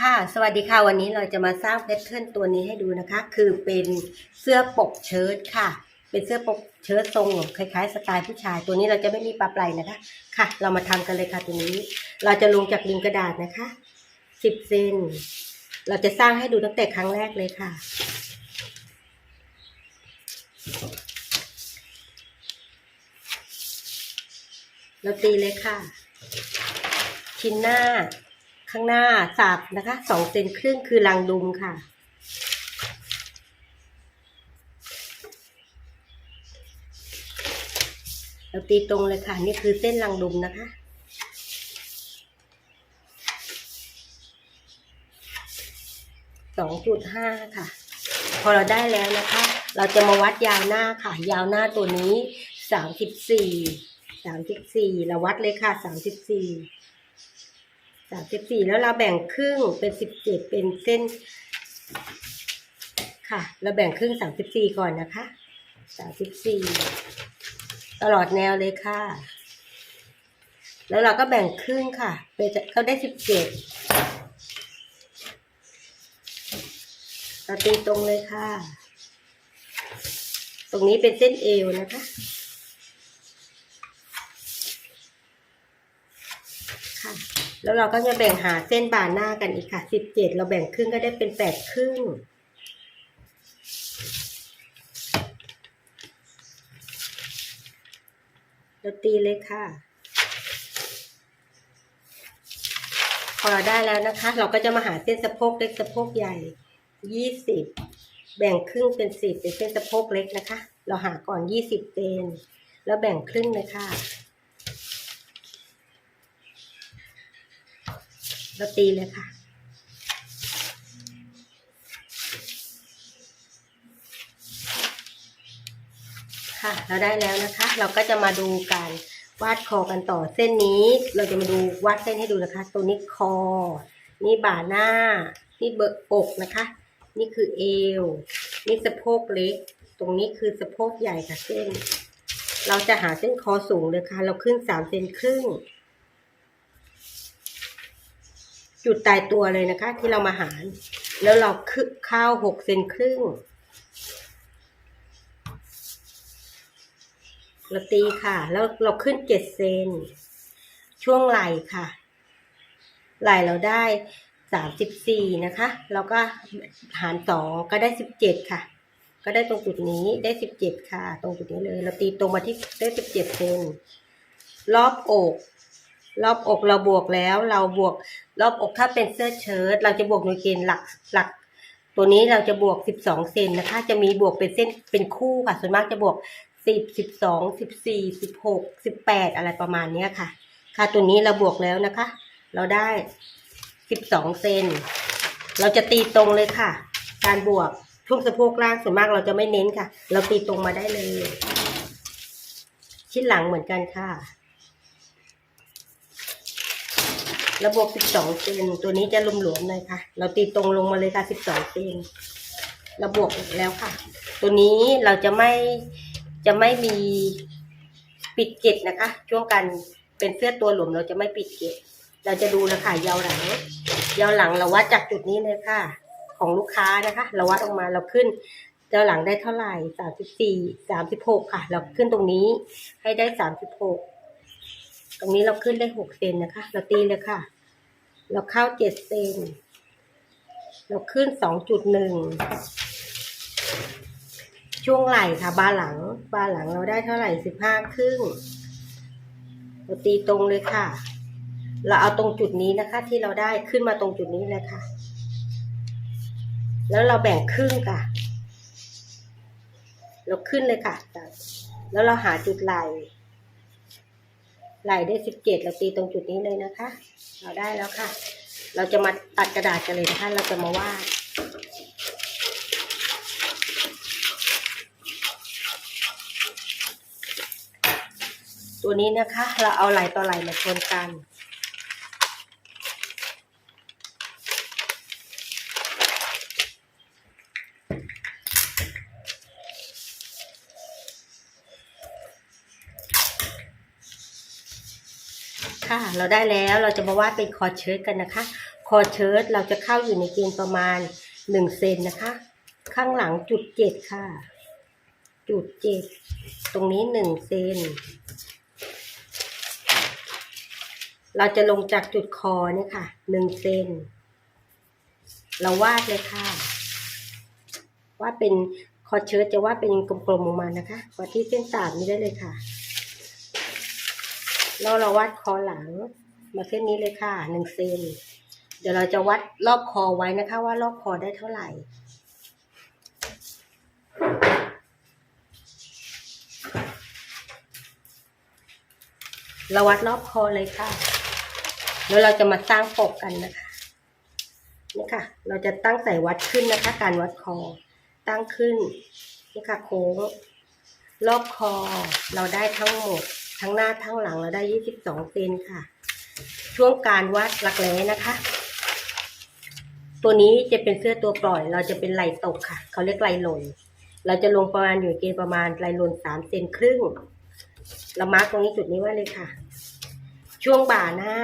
ค่ะ สวัสดีค่ะ วันนี้เราจะมาสร้างแพทเทิร์นตัวนี้ให้ดูนะคะ คือเป็นเสื้อปกเชิ้ตค่ะ เป็นเสื้อปกเชิ้ตทรงคล้ายๆ สไตล์ผู้ชาย ตัวนี้เราจะไม่มีปลาปลายนะคะ ค่ะ เรามาทำกันเลยค่ะตัวนี้ เราจะลงจากริมกระดาษนะคะสิบเซน เราจะสร้างให้ดูตั้งแต่ครั้งแรกเลยค่ะ เราตีเลยค่ะ ชิ้นหน้า ข้างหน้าสับนะคะสองเซนครึ่งคือรังดุมค่ะ เราตีตรงเลยค่ะ นี่คือเส้นรังดุมนะคะสองจุดห้าค่ะ พอเราได้แล้วนะคะ เราจะมาวัดยาวหน้าค่ะ ยาวหน้าตัวนี้สามสิบสี่สามสิบสี่เราวัดเลยค่ะสามสิบสี่ สามสิบสี่แล้วเราแบ่งครึ่งเป็นสิบเจ็ดเป็นเส้น ค่ะ เราแบ่งครึ่งสามสิบสี่ก่อนนะคะสามสิบสี่ตลอดแนวเลยค่ะ แล้วเราก็แบ่งครึ่งค่ะเป็นเขาได้สิบเจ็ดเราตีตรงเลยค่ะ ตรงนี้เป็นเส้นเอวนะคะ ค่ะ แล้วเราก็จะแบ่งหาเส้นบ่าหน้ากันอีกค่ะสิบเจ็ดเราแบ่งครึ่งก็ได้เป็นแปดครึ่งเราตีเลยค่ะ พอเราได้แล้วนะคะ เราก็จะมาหาเส้นสะโพกเล็กสะโพกใหญ่ยี่สิบแบ่งครึ่งเป็นสิบเป็นเส้นสะโพกเล็กนะคะ เราหาก่อนยี่สิบเซนแล้วแบ่งครึ่งเลยค่ะ เราตีเลยค่ะ ค่ะ เราได้แล้วนะคะ เราก็จะมาดูการวาดคอกันต่อเส้นนี้ เราจะมาดูวาดเส้นให้ดูนะคะ ตัวนี้คอ นี่บ่าหน้า นี่เบอร์อกนะคะ นี่คือเอว นี่สะโพกเล็ก ตรงนี้คือสะโพกใหญ่ค่ะเส้น เราจะหาเส้นคอสูงเลยค่ะ เราขึ้นสามเซนครึ่ง จุดตายตัวเลยนะคะ ที่เรามาหาร แล้วเราคึข้าวหกเซนครึ่งเราตีค่ะ แล้วเราขึ้นเจ็ดเซนช่วงไหล่ค่ะ ไหล่เราได้สามสิบสี่นะคะ เราก็หารสองก็ได้สิบเจ็ดค่ะ ก็ได้ตรงจุดนี้ได้สิบเจ็ดค่ะ ตรงจุดนี้เลย เราตีตรงมาที่ได้สิบเจ็ดเซนรอบอก รอบอกเราบวกแล้ว เราบวกรอบอกถ้าเป็นเสื้อเชิ้ตเราจะบวกโดยเกณฑ์หลักหลัก ตัวนี้เราจะบวกสิบสองเซนนะคะ จะมีบวกเป็นเส้นเป็นคู่ค่ะ ส่วนมากจะบวกสิบสิบสองสิบสี่สิบหกสิบแปดอะไรประมาณเนี้ยค่ะ ค่ะตัวนี้เราบวกแล้วนะคะ เราได้สิบสองเซนเราจะตีตรงเลยค่ะ การบวกช่วงสะโพกล่างส่วนมากเราจะไม่เน้นค่ะ เราตีตรงมาได้เลย ชิ้นหลังเหมือนกันค่ะ ระบบ 12 เซน ตัวนี้จะหลวมๆหน่อยค่ะ เราตีตรงลงมาเลยค่ะ 12 เซนเราบวกแล้วค่ะ ตัวนี้เราจะไม่จะไม่มีปิดเกล็ดนะคะ ช่วงการเป็นเสื้อตัวหลวมเราจะไม่ปิดเกล็ด เราจะดูนะคะยาวหลัง ยาวหลังเราวัดจากจุดนี้เลยค่ะ ของลูกค้านะคะ เราวัดออกมาเราขึ้นยาวหลังได้เท่าไหร่สามสิบสี่สามสิบหกค่ะ เราขึ้นตรงนี้ให้ได้สามสิบหก ตรงนี้เราขึ้นได้หกเซนนะคะ เราตีเลยค่ะ เราเข้าเจ็ดเซน เราขึ้นสองจุดหนึ่ง ช่วงไหล่ค่ะ บาหลัง บาหลังเราได้เท่าไหร่สิบห้าครึ่ง เราตีตรงเลยค่ะ เราเอาตรงจุดนี้นะคะ ที่เราได้ขึ้นมาตรงจุดนี้เลยค่ะ แล้วเราแบ่งครึ่งค่ะ เราขึ้นเลยค่ะ แล้วเราหาจุดไหล่ ไหล่ได้สิบเจ็ดเราตีตรงจุดนี้เลยนะคะ เราได้แล้วค่ะ เราจะมาตัดกระดาษกันเลยนะคะ เราจะมาวาดตัวนี้นะคะ เราเอาไหลต่อไหลมาชนกัน ค่ะเราได้แล้วเราจะมาวาดเป็นคอเชิ้ตกันนะคะ คอเชิ้ตเราจะเข้าอยู่ในเกณฑ์ประมาณหนึ่งเซนนะคะ ข้างหลังจุดเจ็ดค่ะ จุดเจ็ดตรงนี้หนึ่งเซนเราจะลงจากจุดคอเนี่ยค่ะหนึ่งเซนเราวาดเลยค่ะวาดเป็นคอเชิ้ตจะวาดเป็นกลมๆออกมานะคะวาดที่เส้นตามนี้ได้เลยค่ะ แล้วเราวาดคอหลังมาเส้นนี้เลยค่ะหนึ่งเซนเดี๋ยวเราจะวัดรอบคอไว้นะคะ ว่ารอบคอได้เท่าไหร่ เราวัดรอบคอเลยค่ะ แล้วเราจะมาสร้างปกกันนะคะนี่ค่ะ เราจะตั้งใส่วัดขึ้นนะคะ การวัดคอ ตั้งขึ้นนี่ค่ะโค้งรอบคอเราได้ทั้งหมด ทั้งหน้าทั้งหลังเราได้ยี่สิบสองเซนค่ะ ช่วงการวัดหลักแร้นะคะ ตัวนี้จะเป็นเสื้อตัวปล่อย เราจะเป็นไหลตกค่ะ เขาเรียกไหลหล่นเราจะลงประมาณอยู่เกณฑ์ประมาณไหลหล่นสามเซนครึ่ง เรามาร์กตรงนี้จุดนี้ไว้เลยค่ะ ช่วงบ่าหน้า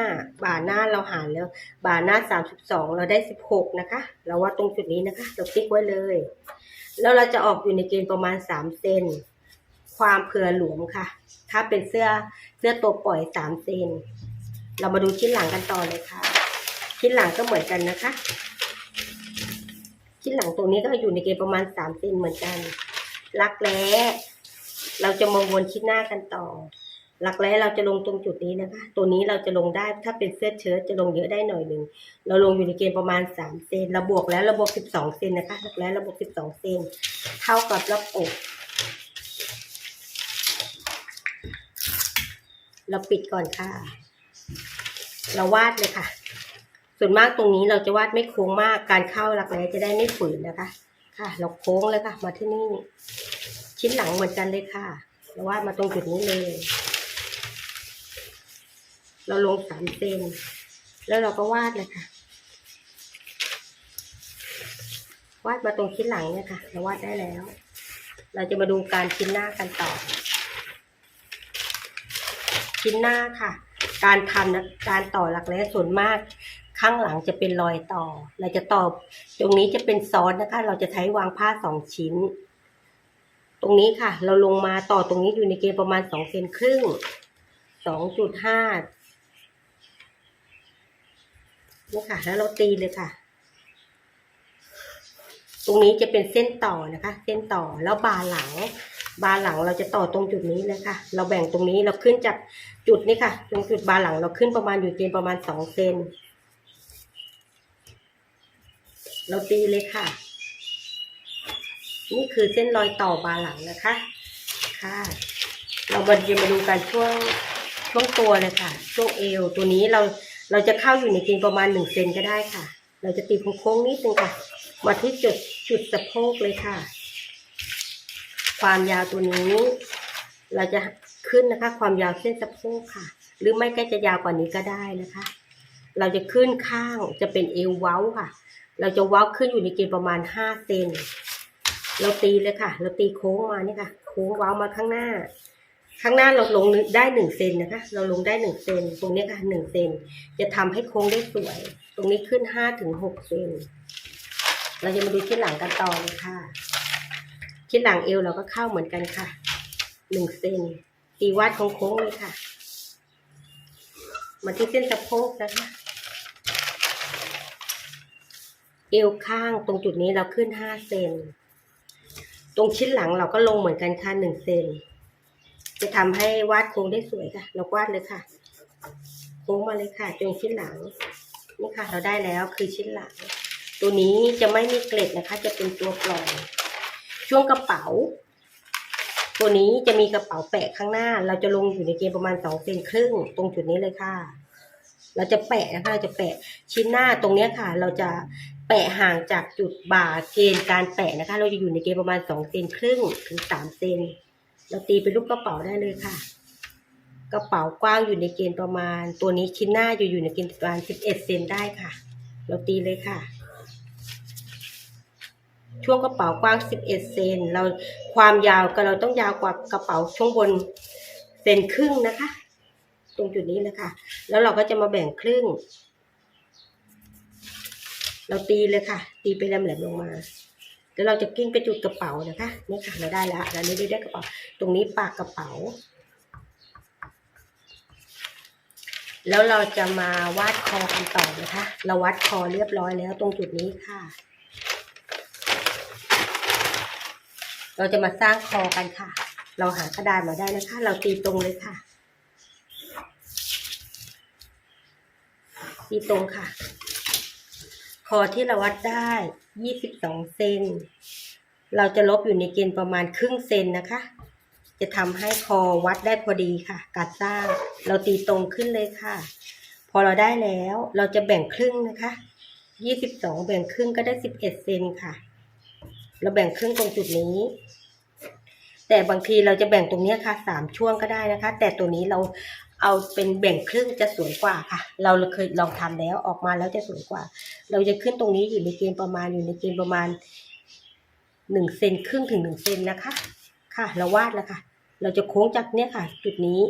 บ่าหน้าเราหารแล้ว บ่าหน้าสามสิบสองเราได้สิบหกนะคะ เราวัดตรงจุดนี้นะคะ เราติ๊กไว้เลย แล้วเราจะออกอยู่ในเกณฑ์ประมาณสามเซน ความเผื่อหลวมค่ะ ถ้าเป็นเสื้อเสื้อตัวปล่อยสามเซน เรามาดูชิ้นหลังกันต่อเลยค่ะ ชิ้นหลังก็เหมือนกันนะคะ ชิ้นหลังตรงนี้ก็อยู่ในเกณฑ์ประมาณสามเซนเหมือนกัน รักแร้เราจะมาวนชิ้นหน้ากันต่อรักแร้เราจะลงตรงจุดนี้นะคะ ตัวนี้เราจะลงได้ถ้าเป็นเสื้อเชิ้ตจะลงเยอะได้หน่อยหนึ่ง เราลงอยู่ในเกณฑ์ประมาณสามเซนเราบวกแล้วเราบวกสิบสองเซนนะคะรักแร้เราบวกสิบสองเซน เท่ากับรับอก เราปิดก่อนค่ะ เราวาดเลยค่ะ ส่วนมากตรงนี้เราจะวาดไม่โค้งมาก การเข้าหลักแร้จะได้ไม่ฝืนนะคะ ค่ะ เราโค้งเลยค่ะ มาที่นี่ ชิ้นหลังเหมือนกันเลยค่ะ เราวาดมาตรงจุดนี้เลย เราลงสามเซนแล้วเราก็วาดเลยค่ะ วาดมาตรงชิ้นหลังเนี่ยค่ะ เราวาดได้แล้ว เราจะมาดูการชิ้นหน้ากันต่อ ชิ้นหน้าค่ะ การทำนะการต่อหลักแร้ส่วนมาก ข้างหลังจะเป็นรอยต่อ เราจะต่อตรงนี้จะเป็นซ้อนนะคะ เราจะใช้วางผ้าสองชิ้น ตรงนี้ค่ะ เราลงมาต่อตรงนี้อยู่ในเกณฑ์ประมาณสองเซนครึ่งสองจุดห้านี่ค่ะ แล้วเราตีเลยค่ะ ตรงนี้จะเป็นเส้นต่อนะคะ เส้นต่อแล้วบาหลัง บาหลังเราจะต่อตรงจุดนี้เลยค่ะ เราแบ่งตรงนี้เราขึ้นจากจุดนี้ค่ะ ตรงจุดบาหลังเราขึ้นประมาณอยู่เกณฑ์ประมาณสองเซนเราตีเลยค่ะ นี่คือเส้นรอยต่อบาหลังนะคะ ค่ะ เรามาจะมาดูกันช่วงช่วงตัวเลยค่ะ ช่วงเอวตัวนี้เราเราจะเข้าอยู่ในเกณฑ์ประมาณหนึ่งเซนก็ได้ค่ะ เราจะตีโค้งๆนิดนึงค่ะ มาที่จุดจุดสะโพกเลยค่ะ ความยาวตัวนี้ เราจะขึ้นนะคะ ความยาวเส้นสะโพกค่ะ หรือไม่ก็จะยาวกว่านี้ก็ได้นะคะ เราจะขึ้นข้างจะเป็นเอวเว้าค่ะ เราจะเว้าขึ้นอยู่ในเกณฑ์ประมาณห้าเซนเราตีเลยค่ะ เราตีโค้งมานี่ค่ะ โค้งเว้ามาข้างหน้า ข้างหน้าเราลงได้หนึ่งเซนนะคะ เราลงได้หนึ่งเซนตรงนี้ค่ะหนึ่งเซนจะทำให้โค้งได้สวย ตรงนี้ขึ้นห้าถึงหกเซนเราจะมาดูชิ้นหลังกันต่อเลยค่ะ ชิ้นหลังเอวเราก็เข้าเหมือนกันค่ะหนึ่งเซนตีวาดโค้งๆเลยค่ะมาที่เส้นสะโพกนะคะ เอวข้างตรงจุดนี้เราขึ้นห้าเซนตรงชิ้นหลังเราก็ลงเหมือนกันค่ะหนึ่งเซนจะทำให้วาดโค้งได้สวยค่ะ เราวาดเลยค่ะ โค้งมาเลยค่ะตรงชิ้นหลังนี่ค่ะ เราได้แล้วคือชิ้นหลัง ตัวนี้จะไม่มีเกล็ดนะคะ จะเป็นตัวปล่อย ช่วงกระเป๋า ตัวนี้จะมีกระเป๋าแปะข้างหน้า เราจะลงอยู่ในเกณฑ์ประมาณสองเซนครึ่ง ตรงจุดนี้เลยค่ะ เราจะแปะนะคะเราจะแปะชิ้นหน้าตรงเนี้ยค่ะ เราจะแปะห่างจากจุดบ่าเกณฑ์การแปะนะคะ เราจะอยู่ในเกณฑ์ประมาณสองเซนครึ่งถึงสามเซนเราตีเป็นรูปกระเป๋าได้เลยค่ะ กระเป๋ากว้างอยู่ในเกณฑ์ประมาณ ตัวนี้ชิ้นหน้าอยู่อยู่ในเกณฑ์ประมาณสิบเอ็ดเซนได้ค่ะ เราตีเลยค่ะ ช่วงกระเป๋ากว้าง 11 เซนเราความยาวก็เราต้องยาวกว่ากระเป๋าช่วงบนเซนครึ่งนะคะ ตรงจุดนี้เลยค่ะ แล้วเราก็จะมาแบ่งครึ่ง เราตีเลยค่ะ ตีไปแหลมๆลงมาแล้วเราจะกิ้งไปจุดกระเป๋านะคะนี่ค่ะเราได้แล้วเราได้ได้กระเป๋า ตรงนี้ปากกระเป๋า แล้วเราจะมาวาดคอกันต่อนะคะ เราวัดคอเรียบร้อยแล้วตรงจุดนี้ค่ะ เราจะมาสร้างคอกันค่ะ เราหากระดาษมาได้นะคะ เราตีตรงเลยค่ะ ตีตรงค่ะ คอที่เราวัดได้ยี่สิบสองเซน เราจะลบอยู่ในเกณฑ์ประมาณครึ่งเซนนะคะ จะทำให้คอวัดได้พอดีค่ะ การสร้าง เราตีตรงขึ้นเลยค่ะ พอเราได้แล้ว เราจะแบ่งครึ่งนะคะยี่สิบสองแบ่งครึ่งก็ได้สิบเอ็ดเซนค่ะ เราแบ่งครึ่งตรงจุดนี้ แต่บางทีเราจะแบ่งตรงนี้ค่ะสามช่วงก็ได้นะคะ แต่ตัวนี้เราเอาเป็นแบ่งครึ่งจะสวยกว่าค่ะ เราเคยลองทำแล้วออกมาแล้วจะสวยกว่า เราจะขึ้นตรงนี้อยู่ในเกณฑ์ประมาณอยู่ในเกณฑ์ประมาณหนึ่งเซนครึ่งถึงหนึ่งเซนนะคะ ค่ะ เราวาดแล้วค่ะ เราจะโค้งจากเนี้ยค่ะ จุดนี้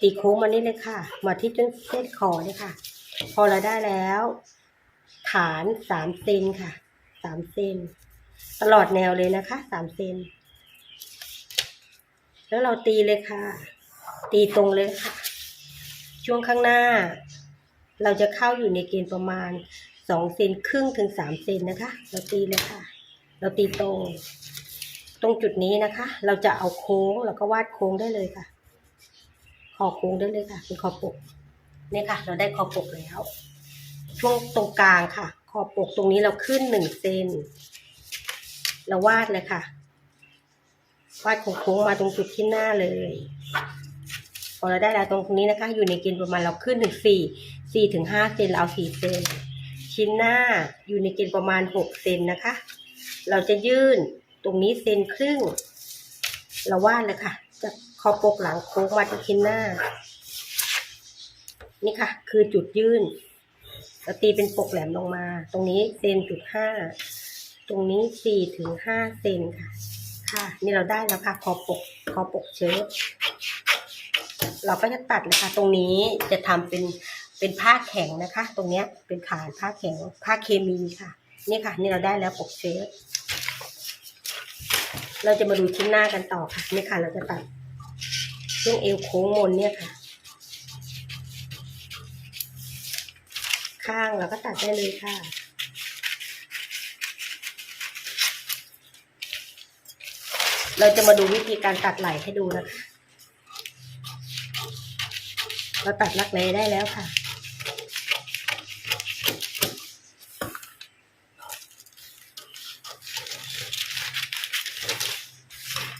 ตีโค้งมานี่เลยค่ะ มาที่ต้นเส้นคอเนี่ยค่ะ พอเราได้แล้ว ฐานสามเซนค่ะสามเซน ตลอดแนวเลยนะคะสามเซนแล้วเราตีเลยค่ะ ตีตรงเลยค่ะ ช่วงข้างหน้า เราจะเข้าอยู่ในเกณฑ์ประมาณสองเซนครึ่งถึงสามเซนนะคะ เราตีเลยค่ะ เราตีตรง ตรงจุดนี้นะคะ เราจะเอาโค้งแล้วก็วาดโค้งได้เลยค่ะคอโค้งได้เลยค่ะเป็นคอปกเนี่ยค่ะ เราได้คอปกแล้ว ช่วงตรงกลางค่ะ ขอปกตรงนี้เราขึ้นหนึ่งเซน เราวาดเลยค่ะ วาดโค้งๆมาตรงจุดที่หน้าเลยพอเราได้แล้วตรงนี้นะคะ อยู่ในเกณฑ์ประมาณเราขึ้นถึงสี่สี่ถึงห้าเซนเราเอาสี่เซนชิ้นหน้าอยู่ในเกณฑ์ประมาณหกเซนนะคะ เราจะยื่นตรงนี้เซนครึ่ง เราวาดเลยค่ะจากคอปกหลังโค้งมาที่ชิ้นหน้า นี่ค่ะ คือจุดยื่นเราตีเป็นปกแหลมลงมา ตรงนี้เซนจุดห้า ตรงนี้สี่ถึงห้าเซนค่ะ ค่ะ นี่เราได้แล้วค่ะ คอปก คอปกเชิ้ตเราก็จะตัดเลยค่ะตรงนี้จะทำเป็นเป็นผ้าแข็งนะคะ ตรงเนี้ยเป็นขานผ้าแข็ง ผ้าเคมีค่ะ นี่ค่ะ นี่เราได้แล้วปกเชิ้ตเราจะมาดูชิ้นหน้ากันต่อค่ะนี่ค่ะ เราจะตัดช่วงเอวโค้งมนเนี่ยค่ะ ข้างเราก็ตัดได้เลยค่ะ เราจะมาดูวิธีการตัดไหลให้ดูนะคะ เราตัดรักแร้ได้แล้วค่ะ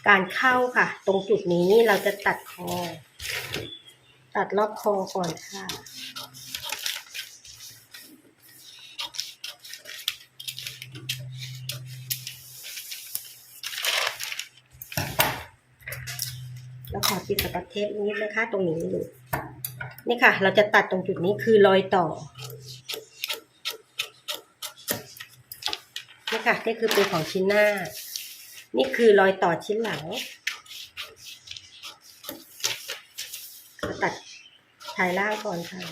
การเข้าค่ะ ตรงจุดนี้เราจะตัดคอ ตัดรอบคอก่อนค่ะ แล้วขอปิดสกับเทปนิดนะคะ ตรงนี้ดูนี่ค่ะ เราจะตัดตรงจุดนี้คือรอยต่อนี่ค่ะนี่คือเป็นของชิ้นหน้า นี่คือรอยต่อชิ้นหลังตัดชายล่างก่อนค่ะ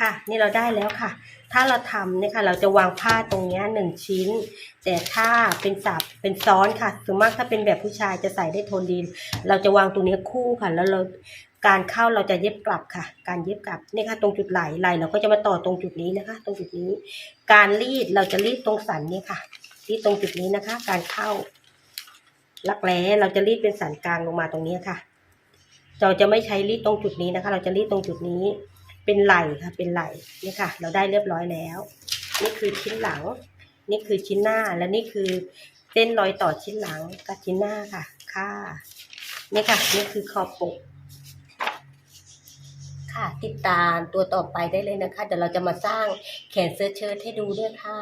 ค่ะ นี่เราได้แล้วค่ะ ถ้าเราทำเนี่ยค่ะเราจะวางผ้าตรงเนี้ยหนึ่งชิ้น แต่ถ้าเป็นสับเป็นซ้อนค่ะส่วนมากถ้าเป็นแบบผู้ชายจะใส่ได้โทนดี เราจะวางตรงเนี้ยคู่ค่ะ แล้วเราการเข้าเราจะเย็บกลับค่ะ การเย็บกลับนี่ค่ะ ตรงจุดไหล่ไหล่เราก็จะมาต่อตรงจุดนี้นะคะ ตรงจุดนี้ การรีดเราจะรีดตรงสันเนี่ยค่ะรีดตรงจุดนี้นะคะ การเข้าลักแร้เราจะรีดเป็นสันกลางลงมาตรงนี้ค่ะ เราจะไม่ใช้รีดตรงจุดนี้นะคะ เราจะรีดตรงจุดนี้ เป็นไหล่ค่ะ เป็นไหล่นี่ค่ะ เราได้เรียบร้อยแล้ว นี่คือชิ้นหลัง นี่คือชิ้นหน้าและนี่คือเส้นรอยต่อชิ้นหลังกับชิ้นหน้าค่ะ ค่ะนี่ค่ะ นี่คือขอบปกค่ะ ติดตามตัวต่อไปได้เลยนะคะเดี๋ยวเราจะมาสร้างแขนเสื้อเชิ้ตให้ดูด้วยค่ะ